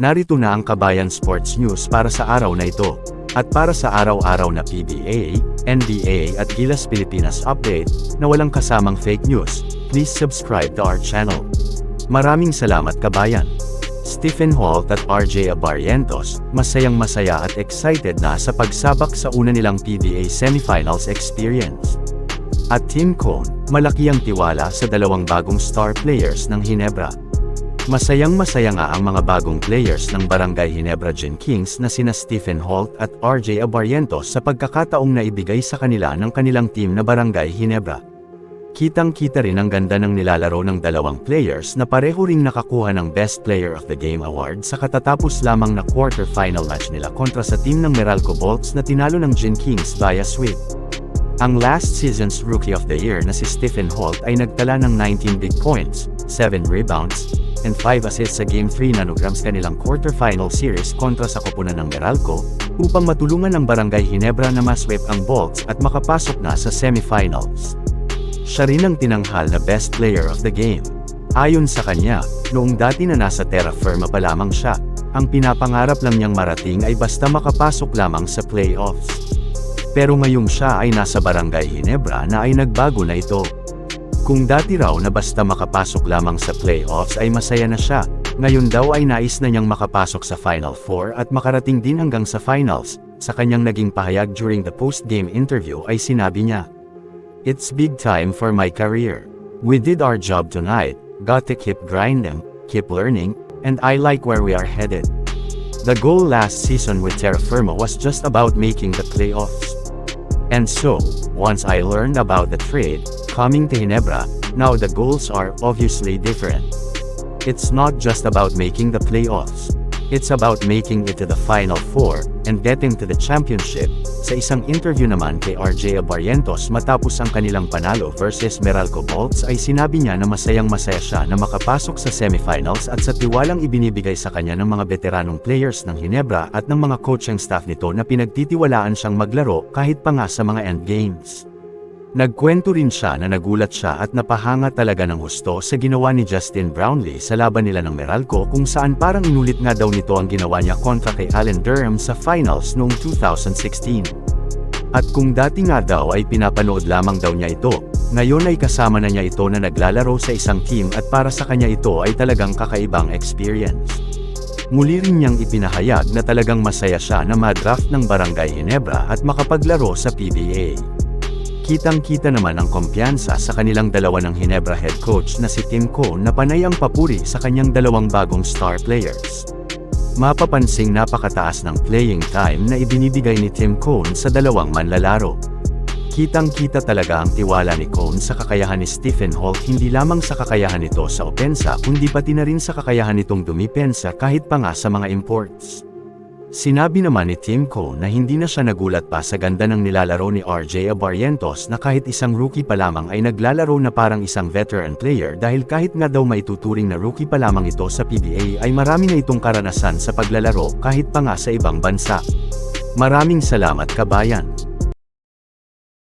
Narito na ang Kabayan Sports News para sa araw na ito. At para sa araw-araw na PBA, NBA at Gilas Pilipinas update, na walang kasamang fake news, please subscribe to our channel. Maraming salamat kabayan. Stephen Holt at RJ Abarientos, masayang masaya at excited na sa pagsabak sa una nilang PBA semifinals experience. At Team Cone, malaki ang tiwala sa dalawang bagong star players ng Hinebra. Masayang masaya nga ang mga bagong players ng Barangay Hinebra Gen Kings na sina Stephen Holt at RJ Abarientos sa pagkakataong naibigay sa kanila ng kanilang team na Barangay Hinebra. Kitang-kita rin ang ganda ng nilalaro ng dalawang players na pareho ring nakakuha ng Best Player of the Game award sa katatapos lamang na quarter-final match nila kontra sa team ng Meralco Bolts na tinalo ng Gen Kings via sweep. Ang last season's Rookie of the Year na si Stephen Holt ay nagtala ng 19 big points, 7 rebounds, and 5 assists sa Game 3 nanograms kanilang quarter-final series kontra sa koponan ng Meralco, upang matulungan ng Barangay Hinebra na masweep ang Bolts at makapasok na sa semifinals. Siya rin ang tinanghal na Best Player of the Game. Ayon sa kanya, noong dati na nasa terra firma pa lamang siya, ang pinapangarap lang niyang marating ay basta makapasok lamang sa playoffs. Pero ngayong siya ay nasa Barangay Hinebra na ay nagbago na ito. Kung dati raw na basta makapasok lamang sa playoffs ay masaya na siya, ngayon daw ay nais na niyang makapasok sa Final Four at makarating din hanggang sa finals. Sa kanyang naging pahayag during the post-game interview ay sinabi niya, It's big time for my career. We did our job tonight, got to keep grinding, keep learning, and I like where we are headed. The goal last season with Terra Firma was just about making the playoffs. And so, once I learned about the trade, coming to Hinebra, now the goals are obviously different. It's not just about making the playoffs. It's about making it to the Final Four, and getting to the championship. Sa isang interview naman kay RJ Abarientos matapos ang kanilang panalo versus Meralco Bolts ay sinabi niya na masayang masaya siya na makapasok sa semifinals at sa tiwalang ibinibigay sa kanya ng mga veteranong players ng Hinebra at ng mga coaching staff nito na pinagtitiwalaan siyang maglaro kahit pa nga sa mga end games. Nagkwento rin siya na nagulat siya at napahanga talaga ng husto sa ginawa ni Justin Brownlee sa laban nila ng Meralco kung saan parang inulit nga daw nito ang ginawa niya kontra kay Allen Durham sa finals noong 2016. At kung dati nga daw ay pinapanood lamang daw niya ito, ngayon ay kasama na niya ito na naglalaro sa isang team at para sa kanya ito ay talagang kakaibang experience. Muli rin niyang ipinahayag na talagang masaya siya na madraft ng Barangay Hinebra at makapaglaro sa PBA. Kitang-kita naman ang kumpiyansa sa kanilang dalawa ng Hinebra head coach na si Tim Cone na panay ang papuri sa kanyang dalawang bagong star players. Mapapansing napakataas ng playing time na ibinibigay ni Tim Cone sa dalawang manlalaro. Kitang-kita talaga ang tiwala ni Cone sa kakayahan ni Stephen Holt hindi lamang sa kakayahan nito sa opensa kundi pati na rin sa kakayahan nitong dumipensa kahit pa nga sa mga imports. Sinabi naman ni Tim Cone na hindi na siya nagulat pa sa ganda ng nilalaro ni RJ Abarientos na kahit isang rookie pa lamang ay naglalaro na parang isang veteran player dahil kahit nga daw maituturing na rookie pa lamang ito sa PBA ay marami na itong karanasan sa paglalaro kahit pa nga sa ibang bansa. Maraming salamat kabayan.